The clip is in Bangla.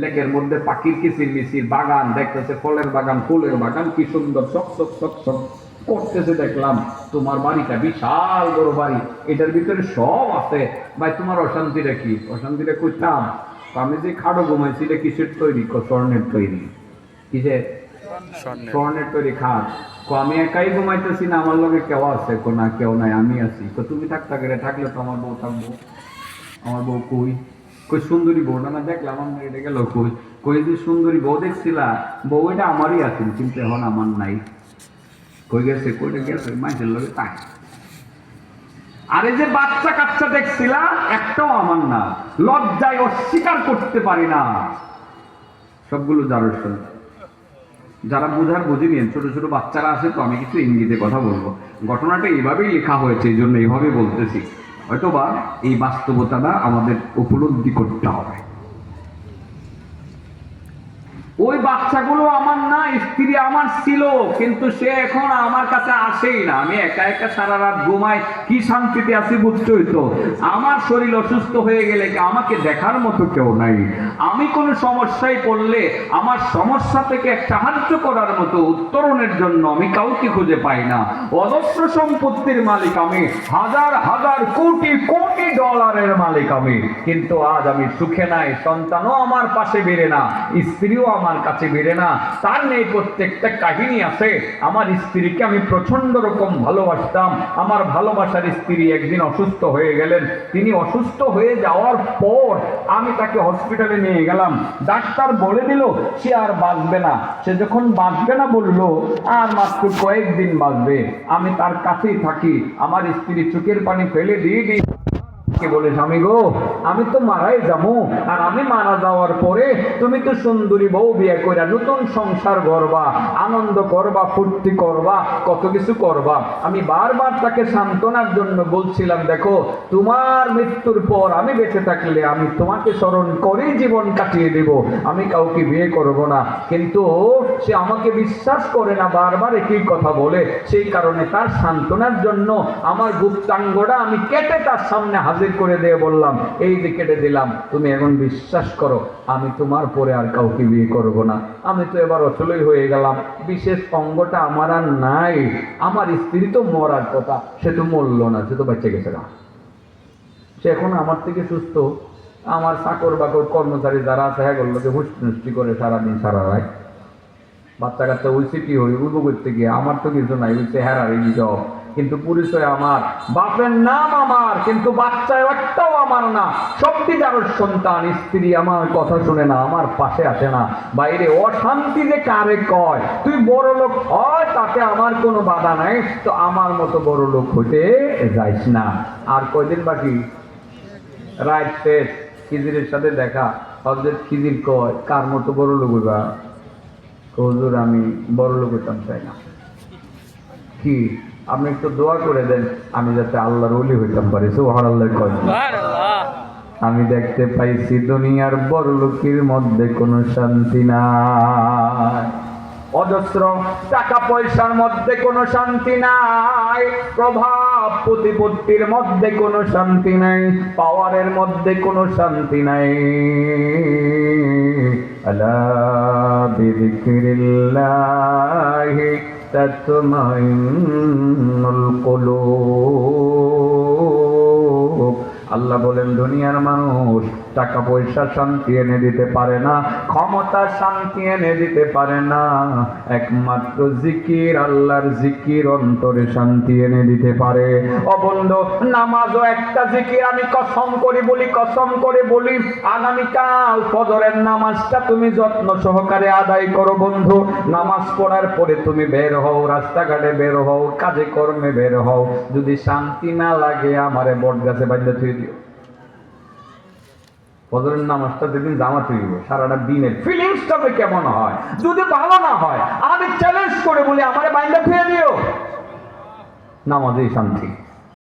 লেকের মধ্যে পাখির কিচির মিচির বাগান দেখতেছে ফলের বাগান ফুলের বাগান কি সুন্দর চক চক চক চক করতেছে দেখলাম তোমার বাড়িটা বিশাল বড় বাড়ি। এটার ভিতরে সব আছে। ভাই তোমার অশান্তিটা কি? অশান্তিটা কইতাম আমি যে খাড়ো ঘুমাইছি এটা কিসের তৈরি? ক স্বর্ণের তৈরি। কিসের স্বর্ণের। তৈরি খাট। কো আমি একাই ঘুমাইতেছি না আমার লগে কেউ আছে কো না কেউ নাই আমি আছি। তো তুমি থাকতা গেলে থাকলে তো আমার বউ থাকব। আমার বউ কই? কই সুন্দরী বউ, না দেখলাম আমার এটা গেল কই? কই যে সুন্দরী বউ দেখছিলা বউ এটা আমারই আছে কিন্তু এখন আমার নাই। কই গেছে, কইটা গেছে? মাইসের লগে তাই। আরে যে বাচ্চা কাচ্চা দেখছিলা, একটাও আমার না। লজ্জায় অস্বীকার করতে পারি না। সবগুলো সঙ্গে যারা বুঝার বুঝে নিন ছোট ছোট বাচ্চারা আছে তো, আমি কিছু ইঙ্গিতে কথা বলব। ঘটনাটা এইভাবেই লেখা হয়েছে, এই জন্য এইভাবে বলতেছি। হয়তোবা এই বাস্তবতাটা আমাদের উপলব্ধি করতে হবে। ওই বাচ্চাগুলো আমার না, স্ত্রী আমার ছিল, কিন্তু সে এখন আমার কাছে আসেই না। আমি একা একা সারা রাত ঘুমাই, কি শান্তিতে আছি বুঝতেই তো। আমার শরীর অসুস্থ হয়ে গেলে আমাকে দেখার মতো কেউ নাই? আমি কোনো সমস্যায় পড়লে আমার সমস্যা থেকে সাহায্য করার মতো উত্তরণের জন্য আমি কাউকে খুঁজে পাই না। অজস্র সম্পত্তির মালিক আমি, হাজার হাজার কোটি কোটি ডলারের মালিক আমি। কিন্তু আজ আমি সুখে নাই, সন্তানও আমার পাশে বেড়ে না, স্ত্রীও আমার কাছে বেড়ে না। তার নেই প্রত্যেকটা কাহিনী আছে। আমার স্ত্রীকে আমি প্রচণ্ড রকম ভালোবাসতাম। আমার ভালোবাসার স্ত্রী একদিন অসুস্থ হয়ে গেলেন। তিনি অসুস্থ হয়ে যাওয়ার পর আমি তাকে হসপিটালে নিয়ে গেলাম। ডাক্তার বলে দিল, সে আর বাঁচবে না। সে যখন বাঁচবে না বলল, আর মাত্র কয়েকদিন বাঁচবে। আমি তার কাছেই থাকি। আমার স্ত্রী চোখের পানি ফেলে দিয়ে দিই কে বলে স্বামী গো? আমি তো মারাই যাব। আর আমি মারা যাওয়ার পরে তুমি তো সুন্দরী বউ বিয়ে কইরা নতুন সংসার করবা আনন্দ করবা, ফুর্তি করবা, কত কিছু করবা। আমি বারবার তাকে সান্ত্বনার জন্য বলছিলাম, দেখো, তোমার মৃত্যুর পর আমি বেঁচে থাকলে আমি তোমাকে স্মরণ করেই জীবন কাটিয়ে দেব। আমি কাউকে বিয়ে করব না। কিন্তু সে আমাকে বিশ্বাস করে না, বারবার একই কথা বলে। সেই কারণে তার সান্ত্বনার জন্য আমার গুপ্তাঙ্গটা আমি কেটে তার সামনে হাজির করে দিয়ে বললাম, এই যে কেটে দিলাম, তুমি এখন বিশ্বাস করো, আমি তোমার পরে আর কাউকে বিয়ে করব না। আমি তো এবার অচলই হয়ে গেলাম। বিশেষ অঙ্গটা আমার আর নাই। আমার স্ত্রী তো মরার কথা, সে তো মরলো না, সে তো বাচ্চা গেছে না। সে এখন আমার থেকে সুস্থ। আমার চাকর বাকর কর্মচারী যারা আছে হ্যাঁ গুলোকে হুষ্টি হুষ্টি করে সারাদিন সারা রায় বাচ্চা কাচ্চা হইছে কি হই উল্প করতে গিয়ে আমার তো কিছু নাই হইছে হ্যাঁ এই জব কিন্তু পরিচয় আমার। বাপের নাম আমার, কিন্তু বাচ্চা একটাও আমার না। সত্যি যার সন্তান, স্ত্রী, আমার কথা শুনে না, আমার পাশে আসে না। বাইরে অশান্তি যে কারে কয়? তুই বড় লোক হয়, তাতে আমার কোনো বাধা নাই। তো আমার মতো বড় লোক হতে যাইস না। আর কয়দিন বাকি? রাইট শেষ। খিজিরের সাথে দেখা। হজরত খিজির কয়, কার মতো বড় লোক হইবা? হুজুর, আমি বড় লোক হইতাম চাই না? কি? আপনি একটু দোয়া করে দেন আমি যাতে আল্লাহর ওলি হইতাম পারি। সুহার আল্লাহ কয় আমি দেখতে পাইছি দুনিয়ার বড় লোকের মধ্যে কোনো শান্তি নাই। অজস্র টাকা পয়সার মধ্যে কোনো শান্তি নাই। প্রভাব প্রতিপত্তির মধ্যে কোনো শান্তি নাই। পাওয়ারের মধ্যে কোনো শান্তি নাই। আলা বিযিকরিল্লাহি তাতমাইন্নুল কুলুব। আল্লাহ বলেন দুনিয়ার মানুষ টাকা পয়সা শান্তি এনে দিতে পারে না, ক্ষমতা শান্তি এনে দিতে পারে না। একমাত্র জিকির, আল্লাহর জিকির অন্তরে শান্তি এনে দিতে পারে। অবন্ধ নামাজও একটা জিকির, আমি কসম করে বলি, কসম করে বলি, আগামীকাল ফজরের নামাজটা তুমি যত্ন সহকারে আদায় করো বন্ধু। নামাজ পড়ার পরে তুমি বের হও, রাস্তাঘাটে বের হও, কাজে কর্মে বের হও। যদি শান্তি না লাগে, আমারে বট গাছে বাজতে থুই দিও। ফজরের নামাজটা যেদিন জামা তুইব সারাটা দিনের ফিলিংসটা কেমন হয়, যদি ভালো না হয় আমি চ্যালেঞ্জ করে বলি আমার বাইন্ডা ফিরে দিও। নামাজেই শান্তি।